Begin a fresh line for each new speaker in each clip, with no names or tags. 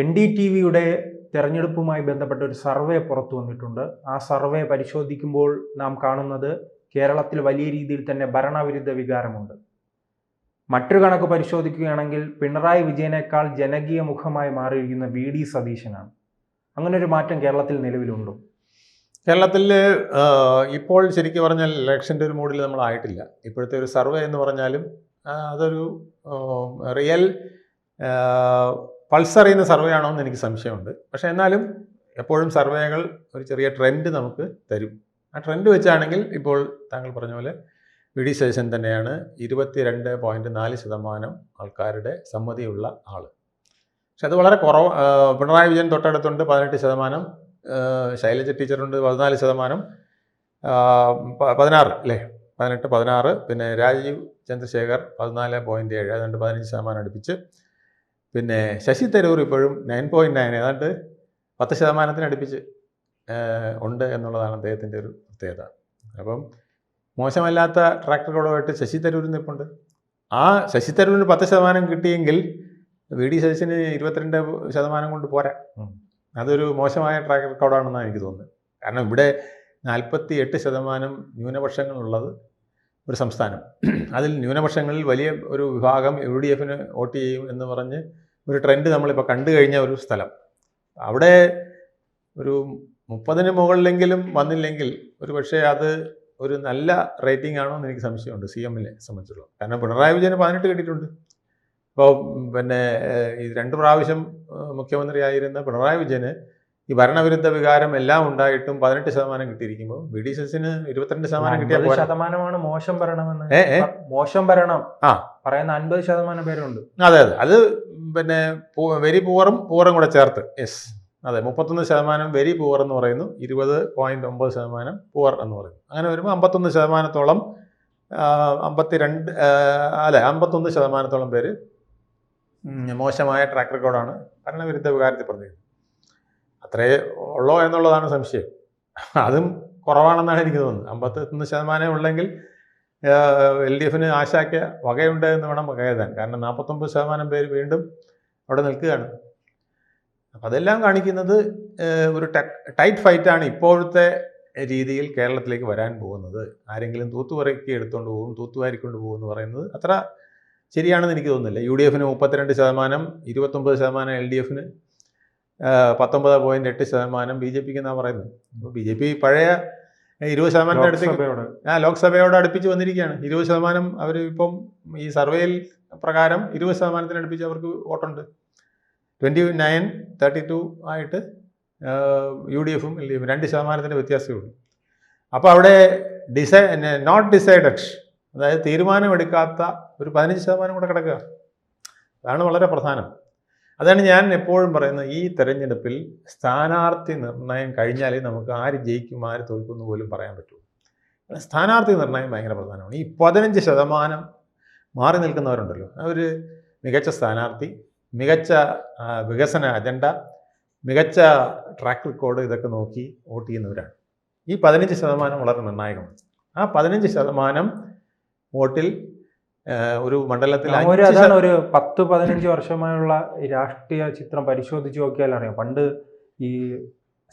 N D T വിയുടെ തെരഞ്ഞെടുപ്പുമായി ബന്ധപ്പെട്ട ഒരു സർവേ പുറത്തു വന്നിട്ടുണ്ട്. ആ സർവേ പരിശോധിക്കുമ്പോൾ നാം കാണുന്നത് കേരളത്തിൽ വലിയ രീതിയിൽ തന്നെ ഭരണവിരുദ്ധ വികാരമുണ്ട്. മറ്റൊരു കണക്ക് പരിശോധിക്കുകയാണെങ്കിൽ പിണറായി വിജയനേക്കാൾ ജനകീയ മുഖമായി മാറിയിരിക്കുന്ന വി ഡി സതീശനാണ്. അങ്ങനെ ഒരു മാറ്റം കേരളത്തിൽ നിലവിലുണ്ടോ?
കേരളത്തിൽ ഇപ്പോൾ ശരിക്കും പറഞ്ഞാൽ ഇലക്ഷന്റെ ഒരു മൂഡിൽ നമ്മൾ ആയിട്ടില്ല. ഇപ്പോഴത്തെ ഒരു സർവേ എന്ന് പറഞ്ഞാലും അതൊരു റിയൽ പൾസ് അറിയുന്ന സർവേ ആണോ എന്ന് എനിക്ക് സംശയമുണ്ട്. പക്ഷേ എന്നാലും എപ്പോഴും സർവേകൾ ഒരു ചെറിയ ട്രെൻഡ് നമുക്ക് തരും. ആ ട്രെൻഡ് വെച്ചാണെങ്കിൽ ഇപ്പോൾ താങ്കൾ പറഞ്ഞ പോലെ വി ഡി ശേഷൻ തന്നെയാണ് ഇരുപത്തിരണ്ട് പോയിന്റ് നാല് ശതമാനം ആൾക്കാരുടെ സമ്മതിയുള്ള ആൾ പക്ഷെ അത് വളരെ കുറവ് പിണറായി വിജയൻ തൊട്ടടുത്തുണ്ട് പതിനെട്ട് ശതമാനം ശൈലജ ടീച്ചറുണ്ട് പതിനാല് ശതമാനം പതിനാറ് അല്ലേ? പതിനെട്ട് പതിനാറ് പിന്നെ രാജീവ് ചന്ദ്രശേഖർ പതിനാല് പോയിന്റ് ഏഴ് അതുകൊണ്ട് പതിനഞ്ച് ശതമാനം അടുപ്പിച്ച് പിന്നെ ശശി തരൂർ ഇപ്പോഴും നയൻ പോയിന്റ് നയൻ ഏതാണ്ട് പത്ത് ശതമാനത്തിന് അടുപ്പിച്ച് ഉണ്ട് എന്നുള്ളതാണ് അദ്ദേഹത്തിന്റെ ഒരു പ്രത്യേകത. അപ്പം മോശമല്ലാത്ത ട്രാക്ടറുകളുമായിട്ട് ശശി തരൂർ നിൽപ്പുണ്ട്. ആ ശശി തരൂരിന് പത്ത് ശതമാനം കിട്ടിയെങ്കിൽ വി ഡി ശശിന് ഇരുപത്തിരണ്ട് ശതമാനം കൊണ്ട് പോരാ. അതൊരു മോശമായ ട്രാക്ക് റെക്കോർഡാണെന്നാണ് എനിക്ക് തോന്നുന്നത്. കാരണം ഇവിടെ നാൽപ്പത്തി എട്ട് ശതമാനം ന്യൂനപക്ഷങ്ങളുള്ളത് ഒരു സംസ്ഥാനം. അതിൽ ന്യൂനപക്ഷങ്ങളിൽ വലിയ ഒരു വിഭാഗം യു ഡി എഫിന് വോട്ട് ചെയ്യും എന്ന് പറഞ്ഞ് ഒരു ട്രെൻഡ് നമ്മളിപ്പോൾ കണ്ടു കഴിഞ്ഞ ഒരു സ്ഥലം. അവിടെ ഒരു മുപ്പതിന് മുകളിലെങ്കിലും വന്നില്ലെങ്കിൽ ഒരു പക്ഷേ അത് ഒരു നല്ല റേറ്റിംഗ് ആണോ എന്ന് എനിക്ക് സംശയമുണ്ട് സി എമ്മിനെ സംബന്ധിച്ചിടത്തോളം. കാരണം പിണറായി വിജയന് പതിനെട്ട് കിട്ടിയിട്ടുണ്ട്. ഇപ്പോൾ പിന്നെ ഈ രണ്ട് പ്രാവശ്യം മുഖ്യമന്ത്രിയായിരുന്ന പിണറായി വിജയന് ഈ ഭരണവിരുദ്ധ വികാരം എല്ലാം ഉണ്ടായിട്ടും പതിനെട്ട് ശതമാനം കിട്ടിയിരിക്കുമ്പോൾ ബി ഡി സസിന് ഇരുപത്തിരണ്ട് ശതമാനം കിട്ടിയ
ശതമാനമാണ് മോശം ഭരണമെന്ന്.
ഏ
മോശം ഭരണം.
ആ.
പറയുന്ന അൻപത് ശതമാനം പേരുണ്ട്.
അതെ അതെ. അത് പിന്നെ വെരി പൂവറും പൂവറും കൂടെ ചേർത്ത്. യെസ്. അതെ മുപ്പത്തൊന്ന് ശതമാനം വെരി പൂവർ എന്ന് പറയുന്നു. ഇരുപത് പോയിന്റ് ഒമ്പത് ശതമാനം പൂവർ എന്ന് പറയുന്നു. അങ്ങനെ വരുമ്പോൾ അമ്പത്തൊന്ന് ശതമാനത്തോളം അമ്പത്തിരണ്ട് അമ്പത്തി രണ്ട് ആ, അല്ലെ അമ്പത്തൊന്ന് ശതമാനത്തോളം പേര് മോശമായ ട്രാക്ക് റെക്കോർഡാണ് ഭരണവിരുദ്ധ വികാരത്തിൽ പറഞ്ഞത് അത്രേ ഉള്ളോ എന്നുള്ളതാണ് സംശയം. അതും കുറവാണെന്നാണ് എനിക്ക് തോന്നുന്നത്. അമ്പത്തൊന്ന് ശതമാനം ഉള്ളെങ്കിൽ എൽ ഡി എഫിന് ആശാക്ക വകയുണ്ട് എന്ന് വേണം കരുതാൻ കാരണം നാൽപ്പത്തൊമ്പത് ശതമാനം പേര് വീണ്ടും അവിടെ നിൽക്കുകയാണ്. അപ്പം അതെല്ലാം കാണിക്കുന്നത് ഒരു ടൈറ്റ് ഫൈറ്റാണ് ഇപ്പോഴത്തെ രീതിയിൽ കേരളത്തിലേക്ക് വരാൻ പോകുന്നത്. ആരെങ്കിലും തൂത്തുപറക്കി എടുത്തുകൊണ്ട് പോകും തൂത്തുവാരിക്കൊണ്ട് പോകും എന്ന് പറയുന്നത് അത്ര ശരിയാണെന്ന് എനിക്ക് തോന്നുന്നില്ല. യു ഡി എഫിന് മുപ്പത്തിരണ്ട് ശതമാനം ഇരുപത്തൊമ്പത് ശതമാനം എൽ ഡി എഫിന് പത്തൊമ്പത് പോയിന്റ് എട്ട് ശതമാനം ബി ജെ പിക്ക് എന്നാണ് പറയുന്നത്. അപ്പോൾ ബി ജെ പി പഴയ ഇരുപത് ശതമാനം
അടുത്ത്
ആ ലോക്സഭയോട് അടുപ്പിച്ച് വന്നിരിക്കുകയാണ്. ഇരുപത് ശതമാനം അവർ ഇപ്പം ഈ സർവേയിൽ പ്രകാരം ഇരുപത് ശതമാനത്തിന് അടുപ്പിച്ച് അവർക്ക് വോട്ടുണ്ട്. ട്വന്റി നയൻ തേർട്ടി ടു ആയിട്ട് യു ഡി എഫും എൽ ഡി എഫും രണ്ട് ശതമാനത്തിന്റെ വ്യത്യാസമേ ഉള്ളൂ. അപ്പോൾ അവിടെ ഡിസൈ നോട്ട് ഡിസൈഡഡ് അതായത് തീരുമാനമെടുക്കാത്ത ഒരു പതിനഞ്ച് ശതമാനം കൂടെ കിടക്കുക. അതാണ് വളരെ പ്രധാനം. അതാണ് ഞാൻ എപ്പോഴും പറയുന്നത്. ഈ തെരഞ്ഞെടുപ്പിൽ സ്ഥാനാർത്ഥി നിർണയം കഴിഞ്ഞാലേ നമുക്ക് ആര് ജയിക്കും ആര് തോൽക്കും പോലും പറയാൻ പറ്റുള്ളൂ സ്ഥാനാർത്ഥി നിർണയം ഭയങ്കര പ്രധാനമാണ്. ഈ പതിനഞ്ച് ശതമാനം മാറി നിൽക്കുന്നവരുണ്ടല്ലോ. അവർ മികച്ച സ്ഥാനാർത്ഥി മികച്ച വികസന അജണ്ട മികച്ച ട്രാക്ക് റെക്കോർഡ് ഇതൊക്കെ നോക്കി വോട്ട് ചെയ്യുന്നവരാണ്. ഈ പതിനഞ്ച് ശതമാനം വളരെ നിർണായകമാണ്. ആ പതിനഞ്ച് ശതമാനം വോട്ടിൽ ഒരു മണ്ഡലത്തിൽ
അതാണ് ഒരു പത്ത് പതിനഞ്ച് വർഷമായുള്ള രാഷ്ട്രീയ ചിത്രം പരിശോധിച്ച് നോക്കിയാൽ അറിയാം. പണ്ട് ഈ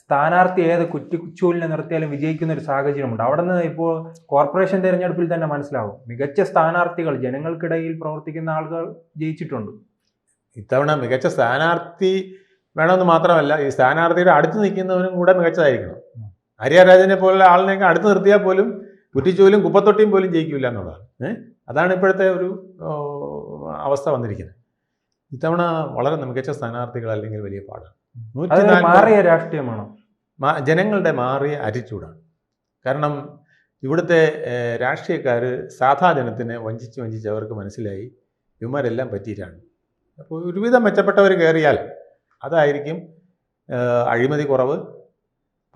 സ്ഥാനാർത്ഥി ഏത് കുറ്റി കുച്ചൂലിനെ നിർത്തിയാലും വിജയിക്കുന്ന ഒരു സാഹചര്യമുണ്ട്. അവിടെ നിന്ന് ഇപ്പോൾ കോർപ്പറേഷൻ തിരഞ്ഞെടുപ്പിൽ തന്നെ മനസ്സിലാവും. മികച്ച സ്ഥാനാർത്ഥികൾ ജനങ്ങൾക്കിടയിൽ പ്രവർത്തിക്കുന്ന ആളുകൾ ജയിച്ചിട്ടുണ്ട്.
ഇത്തവണ മികച്ച സ്ഥാനാർത്ഥി വേണമെന്ന് മാത്രമല്ല ഈ സ്ഥാനാർത്ഥിയുടെ അടുത്ത് നിൽക്കുന്നവനും കൂടെ മികച്ചതായിരിക്കണം. ഹരിയാരാജനെ പോലുള്ള ആളിനെയൊക്കെ അടുത്ത് നിർത്തിയാൽ പോലും കുറ്റിച്ചൂലും കുപ്പത്തൊട്ടിയും പോലും ജയിക്കില്ല എന്നുള്ളതാണ്. ഏഹ് അതാണ് ഇപ്പോഴത്തെ ഒരു അവസ്ഥ വന്നിരിക്കുന്നത്. ഇത്തവണ വളരെ മികച്ച സ്ഥാനാർത്ഥികൾ അല്ലെങ്കിൽ വലിയ പാടാണ്.
മാറിയ രാഷ്ട്രീയമാണോ?
ജനങ്ങളുടെ മാറിയ ആറ്റിറ്റ്യൂഡാണ് കാരണം ഇവിടുത്തെ രാഷ്ട്രീയക്കാർ സാധാ ജനത്തിനെ വഞ്ചിച്ച് വഞ്ചിച്ച് അവർക്ക് മനസ്സിലായി ഇവന്മാരെല്ലാം പറ്റിയിട്ടാണ്. അപ്പോൾ ഒരുവിധം മെച്ചപ്പെട്ടവർ കയറിയാൽ അതായിരിക്കും അഴിമതി കുറവ്.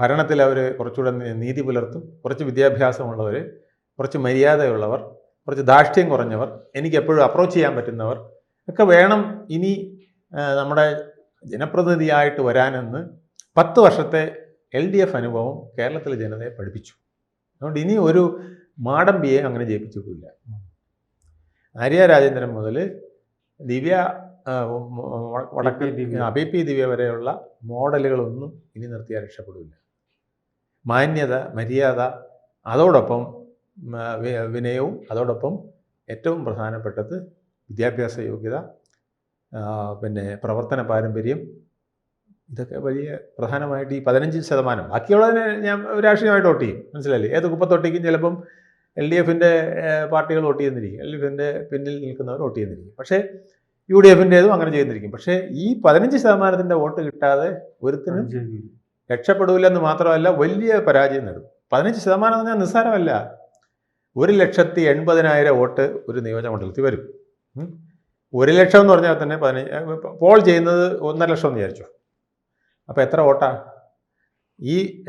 ഭരണത്തിൽ അവർ കുറച്ചുകൂടെ നീതി പുലർത്തും. കുറച്ച് വിദ്യാഭ്യാസമുള്ളവർ കുറച്ച് മര്യാദയുള്ളവർ കുറച്ച് ധാർഷ്ട്യം കുറഞ്ഞവർ എനിക്ക് എപ്പോഴും അപ്രോച്ച് ചെയ്യാൻ പറ്റുന്നവർ ഒക്കെ വേണം ഇനി നമ്മുടെ ജനപ്രതിനിധിയായിട്ട് വരാനെന്ന് പത്ത് വർഷത്തെ എൽ ഡി എഫ് അനുഭവം കേരളത്തിലെ ജനതയെ പഠിപ്പിച്ചു. അതുകൊണ്ട് ഇനി ഒരു മാടമ്പിയെ അങ്ങനെ ജയിപ്പിച്ചിട്ടില്ല. ആര്യ രാജേന്ദ്രൻ മുതൽ ദിവ്യ വടക്ക്
പി പി ദിവ്യ.
വരെയുള്ള മോഡലുകളൊന്നും ഇനി നിർത്തിയാൽ രക്ഷപ്പെടില്ല. മാന്യത മര്യാദ അതോടൊപ്പം വിനയവും അതോടൊപ്പം ഏറ്റവും പ്രധാനപ്പെട്ടത് വിദ്യാഭ്യാസ യോഗ്യത പിന്നെ പ്രവർത്തന പാരമ്പര്യം ഇതൊക്കെ വലിയ പ്രധാനമായിട്ട് ഈ പതിനഞ്ച് ശതമാനം. ബാക്കിയുള്ളതിനെ ഞാൻ രാഷ്ട്രീയമായിട്ട് വോട്ട് ചെയ്യും. മനസ്സിലായില്ലേ? ഏത് കുപ്പത്തൊട്ടിക്കും ചിലപ്പം എൽ ഡി എഫിന്റെ പാർട്ടികൾ വോട്ട് ചെയ്യുന്നിരിക്കും. എൽ ഡി എഫിന്റെ പിന്നിൽ നിൽക്കുന്നവർ വോട്ട് ചെയ്യുന്നിരിക്കും. പക്ഷേ യു ഡി എഫിന്റേതും അങ്ങനെ ചെയ്യുന്നിരിക്കും പക്ഷേ ഈ പതിനഞ്ച് ശതമാനത്തിന്റെ വോട്ട് കിട്ടാതെ ഒരുത്തിനും രക്ഷപ്പെടില്ലെന്ന് മാത്രമല്ല വലിയ പരാജയം നേടും. പതിനഞ്ച് ശതമാനം എന്ന് പറഞ്ഞാൽ നിസ്സാരമല്ല. ഒരു ലക്ഷത്തി എൺപതിനായിരം വോട്ട് ഒരു നിയോജകമണ്ഡലത്തിൽ വരും. ഒരു ലക്ഷം എന്ന് പറഞ്ഞാൽ തന്നെ പതിനഞ്ച് പോൾ ചെയ്യുന്നത് ഒന്നര ലക്ഷം എന്ന് വിചാരിച്ചു? അപ്പോൾ എത്ര വോട്ടാ? ഈ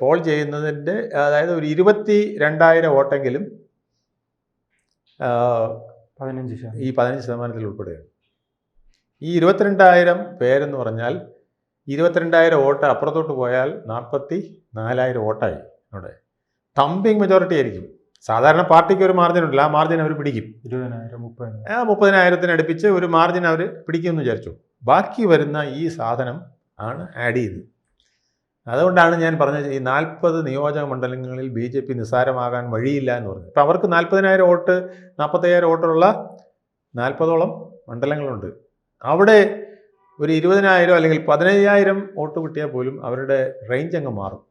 പോൾ ചെയ്യുന്നതിന്റെ അതായത് ഒരു ഇരുപത്തി രണ്ടായിരം വോട്ടെങ്കിലും
പതിനഞ്ച്
ഈ പതിനഞ്ച് ശതമാനത്തിൽ ഉൾപ്പെടുകയാണ്. ഈ ഇരുപത്തിരണ്ടായിരം പേരെന്ന് പറഞ്ഞാൽ ഇരുപത്തിരണ്ടായിരം വോട്ട് അപ്പുറത്തോട്ട് പോയാൽ നാൽപ്പത്തി നാലായിരം വോട്ടായി അവിടെ. തമ്പിങ് മെജോറിറ്റി ആയിരിക്കും. സാധാരണ പാർട്ടിക്ക് ഒരു മാർജിൻ ഉണ്ടല്ലോ ആ മാർജിൻ അവർ പിടിക്കും. ആ മുപ്പതിനായിരത്തിന് അടുപ്പിച്ച് ഒരു മാർജിൻ അവർ പിടിക്കുമെന്ന് വിചാരിച്ചു. ബാക്കി വരുന്ന ഈ സാധനം ആണ് ആഡ് ചെയ്തത് അതുകൊണ്ടാണ് ഞാൻ പറഞ്ഞത് ഈ നാൽപ്പത് നിയോജക മണ്ഡലങ്ങളിൽ ബി ജെ പി നിസ്സാരമാകാൻ വഴിയില്ല എന്ന് പറഞ്ഞത്. ഇപ്പം അവർക്ക് നാൽപ്പതിനായിരം വോട്ട് നാൽപ്പത്തയ്യായിരം വോട്ടുള്ള നാൽപ്പതോളം മണ്ഡലങ്ങളുണ്ട്. അവിടെ ഒരു ഇരുപതിനായിരം അല്ലെങ്കിൽ പതിനയ്യായിരം വോട്ട് കിട്ടിയാൽ പോലും അവരുടെ റേഞ്ച് അങ്ങ് മാറും.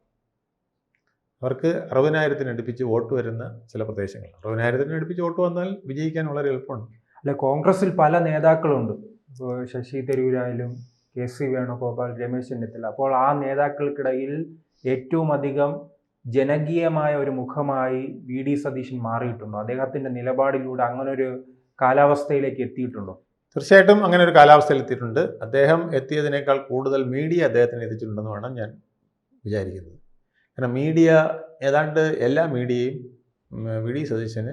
അവർക്ക് അറുപതിനായിരത്തിന് അടുപ്പിച്ച് വോട്ട് വരുന്ന ചില പ്രദേശങ്ങൾ. അറുപതിനായിരത്തിന് അടുപ്പിച്ച് വോട്ട് വന്നാൽ വിജയിക്കാൻ വളരെ എളുപ്പമാണ്
അല്ല കോൺഗ്രസിൽ പല നേതാക്കളുണ്ട്. ഇപ്പോൾ ശശി തരൂരായാലും കെ സി വേണുഗോപാൽ രമേശ് ചെന്നിത്തല. അപ്പോൾ ആ നേതാക്കൾക്കിടയിൽ ഏറ്റവും അധികം ജനകീയമായ ഒരു മുഖമായി വി ഡി സതീശൻ മാറിയിട്ടുണ്ടോ? അദ്ദേഹത്തിന്റെ നിലപാടിലൂടെ അങ്ങനെ ഒരു കാലാവസ്ഥയിലേക്ക് എത്തിയിട്ടുണ്ടോ?
തീർച്ചയായിട്ടും അങ്ങനെ ഒരു കാലാവസ്ഥയിൽ എത്തിയിട്ടുണ്ട്. അദ്ദേഹം എത്തിയതിനേക്കാൾ കൂടുതൽ മീഡിയ അദ്ദേഹത്തിന് എത്തിച്ചിട്ടുണ്ടെന്ന് വേണം ഞാൻ വിചാരിക്കുന്നത്. കാരണം മീഡിയ ഏതാണ്ട് എല്ലാ മീഡിയയും വി ഡി സതീശന്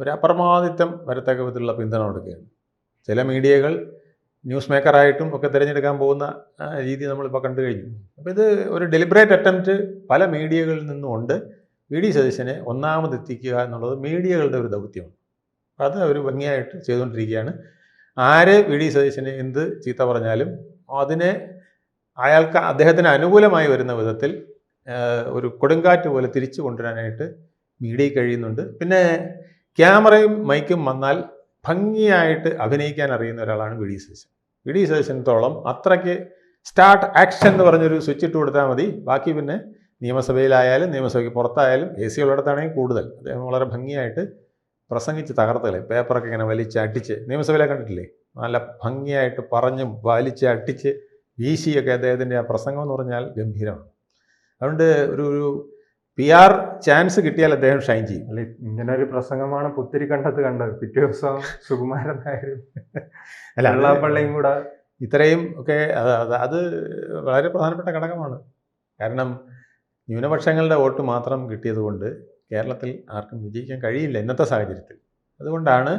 ഒരു അപ്രമാദിത്വം വരത്തക്ക വിധത്തിലുള്ള പിന്തുണ കൊടുക്കുകയാണ്. ചില മീഡിയകൾ ന്യൂസ് മേക്കറായിട്ടും ഒക്കെ തിരഞ്ഞെടുക്കാൻ പോകുന്ന രീതി നമ്മളിപ്പോൾ കണ്ടു കഴിഞ്ഞു. അപ്പോൾ ഇത് ഒരു ഡെലിബറേറ്റ് അറ്റംപ്റ്റ് പല മീഡിയകളിൽ നിന്നുമുണ്ട് വി ഡി സതീശനെ ഒന്നാമതെത്തിക്കുക എന്നുള്ളത് മീഡിയകളുടെ ഒരു ദൗത്യമാണ്. അത് അവർ ഭംഗിയായിട്ട് ചെയ്തുകൊണ്ടിരിക്കുകയാണ്. ആര് വി ഡി സതീശന് എന്ത് ചീത്ത പറഞ്ഞാലും അതിനെ അയാൾക്ക് അദ്ദേഹത്തിന് അനുകൂലമായി വരുന്ന വിധത്തിൽ ഒരു കൊടുങ്കാറ്റ് പോലെ തിരിച്ചു കൊണ്ടുവരാനായിട്ട് മീഡിയ കഴിയുന്നുണ്ട്. പിന്നെ ക്യാമറയും മൈക്കും വന്നാൽ ഭംഗിയായിട്ട് അഭിനയിക്കാൻ അറിയുന്ന ഒരാളാണ് V D Satheesan. V D സതീശനത്തോളം അത്രയ്ക്ക് സ്റ്റാർട്ട് ആക്ഷൻ എന്ന് പറഞ്ഞൊരു സ്വിച്ച് ഇട്ട് കൊടുത്താൽ മതി. ബാക്കി പിന്നെ നിയമസഭയിലായാലും നിയമസഭയ്ക്ക് പുറത്തായാലും എ സി ഉള്ളിടത്താണെങ്കിൽ കൂടുതൽ. അദ്ദേഹം വളരെ ഭംഗിയായിട്ട് പ്രസംഗിച്ച് തകർത്തല്ലേ? പേപ്പറൊക്കെ ഇങ്ങനെ വലിച്ച് അടിച്ച്. നിയമസഭയിലെ കണ്ടിട്ടില്ലേ? നല്ല ഭംഗിയായിട്ട് പറഞ്ഞ് വലിച്ച് അടിച്ച് വീശിയൊക്കെ അദ്ദേഹത്തിന്റെ ആ പ്രസംഗം എന്ന് പറഞ്ഞാൽ ഗംഭീരമാണ്. അതുകൊണ്ട് ഒരു ഒരു പി ആർ ചാൻസ് കിട്ടിയാൽ അദ്ദേഹം ഷൈൻ ചെയ്യും.
അല്ലെ ഇങ്ങനെ ഒരു പ്രസംഗമാണ് പുത്തിരി കണ്ടത് കണ്ടത്. പിറ്റേ ദിവസം സുകുമാരൻ നായരും
അല്ല
വെള്ളാപ്പള്ളിയും കൂടെ.
ഇത്രയും ഒക്കെ അത് വളരെ പ്രധാനപ്പെട്ട ഘടകമാണ്. കാരണം ന്യൂനപക്ഷങ്ങളുടെ വോട്ട് മാത്രം കിട്ടിയതുകൊണ്ട് കേരളത്തിൽ ആർക്കും വിജയിക്കാൻ കഴിയില്ല ഇന്നത്തെ സാഹചര്യത്തിൽ. അതുകൊണ്ടാണ്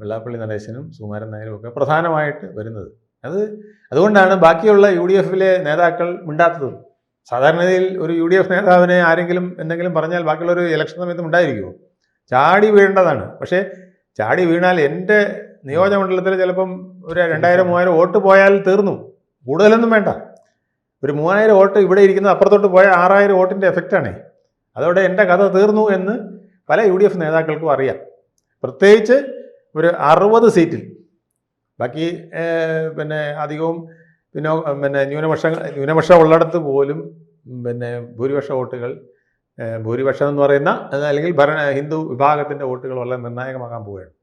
വെള്ളാപ്പള്ളി നടേശനും സുകുമാരൻ നായരും ഒക്കെ പ്രധാനമായിട്ട് വരുന്നത്. അത് അതുകൊണ്ടാണ് ബാക്കിയുള്ള യു ഡി എഫിലെ നേതാക്കൾ മിണ്ടാത്തത്. സാധാരണയിൽ ഒരു യു ഡി എഫ് നേതാവിനെ ആരെങ്കിലും എന്തെങ്കിലും പറഞ്ഞാൽ ബാക്കിയുള്ള ഒരു ഇലക്ഷൻ സമയത്ത് ഉണ്ടായിരിക്കുമോ ചാടി വീഴേണ്ടതാണ്. പക്ഷേ ചാടി വീണാൽ എന്റെ നിയോജകമണ്ഡലത്തിൽ ചിലപ്പം ഒരു രണ്ടായിരം മൂവായിരം വോട്ട് പോയാൽ തീർന്നു. കൂടുതലൊന്നും വേണ്ട. ഒരു മൂവായിരം വോട്ട് ഇവിടെ ഇരിക്കുന്ന അപ്പുറത്തോട്ട് പോയ ആറായിരം വോട്ടിന്റെ എഫക്റ്റാണ്. അതോടെ എന്റെ കഥ തീർന്നു എന്ന് പല യു ഡി എഫ് നേതാക്കൾക്കും അറിയാം. പ്രത്യേകിച്ച് ഒരു അറുപത് സീറ്റിൽ ബാക്കി പിന്നെ അധികവും പിന്നെ പിന്നെ ന്യൂനപക്ഷ ന്യൂനപക്ഷം ഉള്ളിടത്ത് പോലും പിന്നെ ഭൂരിപക്ഷ വോട്ടുകൾ ഭൂരിപക്ഷം എന്ന് പറയുന്ന അല്ലെങ്കിൽ ഭരണ ഹിന്ദു വിഭാഗത്തിന്റെ വോട്ടുകൾ വളരെ നിർണായകമാകാൻ പോവുകയാണ്.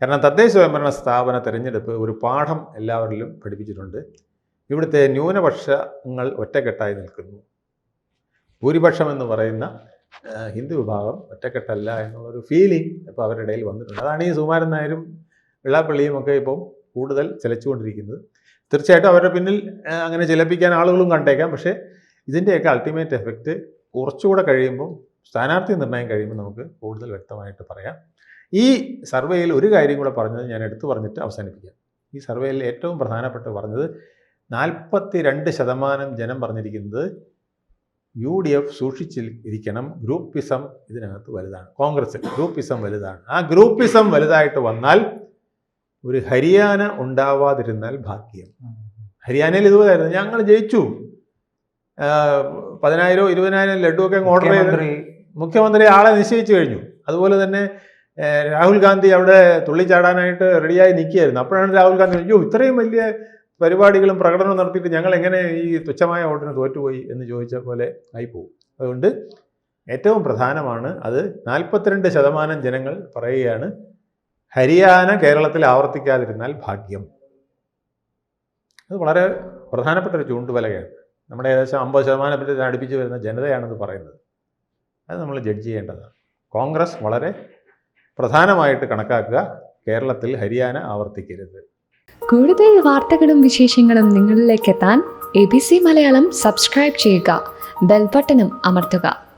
കാരണം തദ്ദേശ സ്വയംഭരണ സ്ഥാപന തിരഞ്ഞെടുപ്പ് ഒരു പാഠം എല്ലാവരിലും പഠിപ്പിച്ചിട്ടുണ്ട്. ഇവിടുത്തെ ന്യൂനപക്ഷങ്ങൾ ഒറ്റക്കെട്ടായി നിൽക്കുന്നു. ഭൂരിപക്ഷം എന്ന് പറയുന്ന ഹിന്ദു വിഭാഗം ഒറ്റക്കെട്ടല്ല എന്നുള്ളൊരു ഫീലിംഗ് ഇപ്പോൾ അവരുടെ ഇടയിൽ വന്നിട്ടുണ്ട്. അതാണ് ഈ സുമാരൻ നായരും വെള്ളാപ്പള്ളിയും ഒക്കെ ഇപ്പം കൂടുതൽ ചിലച്ചുകൊണ്ടിരിക്കുന്നത്. തീർച്ചയായിട്ടും അവരുടെ പിന്നിൽ അങ്ങനെ ചിലപ്പിക്കാൻ ആളുകളും കണ്ടേക്കാം. പക്ഷേ ഇതിന്റെയൊക്കെ അൾട്ടിമേറ്റ് എഫക്റ്റ് കുറച്ചുകൂടെ കഴിയുമ്പോൾ സ്ഥാനാർത്ഥി നിർണയം കഴിയുമ്പോൾ നമുക്ക് കൂടുതൽ വ്യക്തമായിട്ട് പറയാം. ഈ സർവേയിൽ ഒരു കാര്യം കൂടെ പറഞ്ഞത് ഞാൻ എടുത്തു പറഞ്ഞിട്ട് അവസാനിപ്പിക്കാം. ഈ സർവേയിൽ ഏറ്റവും പ്രധാനപ്പെട്ട് പറഞ്ഞത് നാൽപ്പത്തി രണ്ട് ശതമാനം ജനം പറഞ്ഞിരിക്കുന്നത് യു ഡി എഫ് സൂക്ഷിച്ചിൽ ഇരിക്കണം ഗ്രൂപ്പിസം ഇതിനകത്ത് വലുതാണ്. കോൺഗ്രസ് ഗ്രൂപ്പിസം വലുതാണ്. ആ ഗ്രൂപ്പിസം വലുതായിട്ട് വന്നാൽ ഒരു ഹരിയാന ഉണ്ടാവാതിരുന്നാൽ ഭാഗ്യം. ഹരിയാനയിൽ ഇതുപോലായിരുന്നു ഞങ്ങൾ ജയിച്ചു. പതിനായിരം ഇരുപതിനായിരം ലഡു ഒക്കെ ഓർഡർ ചെയ്ത്
മുഖ്യമന്ത്രി
മുഖ്യമന്ത്രി ആളെ നിശ്ചയിച്ചു കഴിഞ്ഞു. അതുപോലെ തന്നെ രാഹുൽ ഗാന്ധി അവിടെ തുള്ളിച്ചാടാനായിട്ട് റെഡിയായി നിൽക്കുകയായിരുന്നു. അപ്പോഴാണ് രാഹുൽ ഗാന്ധി അയ്യോ ഇത്രയും വലിയ പരിപാടികളും പ്രകടനം നടത്തിയിട്ട് ഞങ്ങൾ എങ്ങനെ ഈ തുച്ഛമായ വോട്ടിന് തോറ്റുപോയി? എന്ന് ചോദിച്ച പോലെ ആയിപ്പോവും. അതുകൊണ്ട് ഏറ്റവും പ്രധാനമാണ് അത് നാൽപ്പത്തിരണ്ട് ശതമാനം ജനങ്ങൾ പറയുകയാണ് ഹരിയാന കേരളത്തിൽ ആവർത്തിക്കാതിരുന്നാൽ ഭാഗ്യം. അത് വളരെ പ്രധാനപ്പെട്ട ഒരു ചൂണ്ടുവലകയാണ് നമ്മുടെ ഏകദേശം അമ്പത് ശതമാനത്തിൽ അടുപ്പിച്ച് വരുന്ന ജനതയാണെന്ന് പറയുന്നത്. അത് നമ്മൾ ജഡ്ജ് ചെയ്യേണ്ടതാണ്. കോൺഗ്രസ് വളരെ പ്രധാനമായിട്ട് കണക്കാക്കുക. കേരളത്തിൽ ഹരിയാന ആവർത്തിക്കരുത്.
കൂടുതൽ വാർത്തകളും വിശേഷങ്ങളും നിങ്ങളിലേക്ക് എത്താൻ A B C Malayalam subscribe ചെയ്യുക. ബെൽബട്ടനും അമർത്തുക.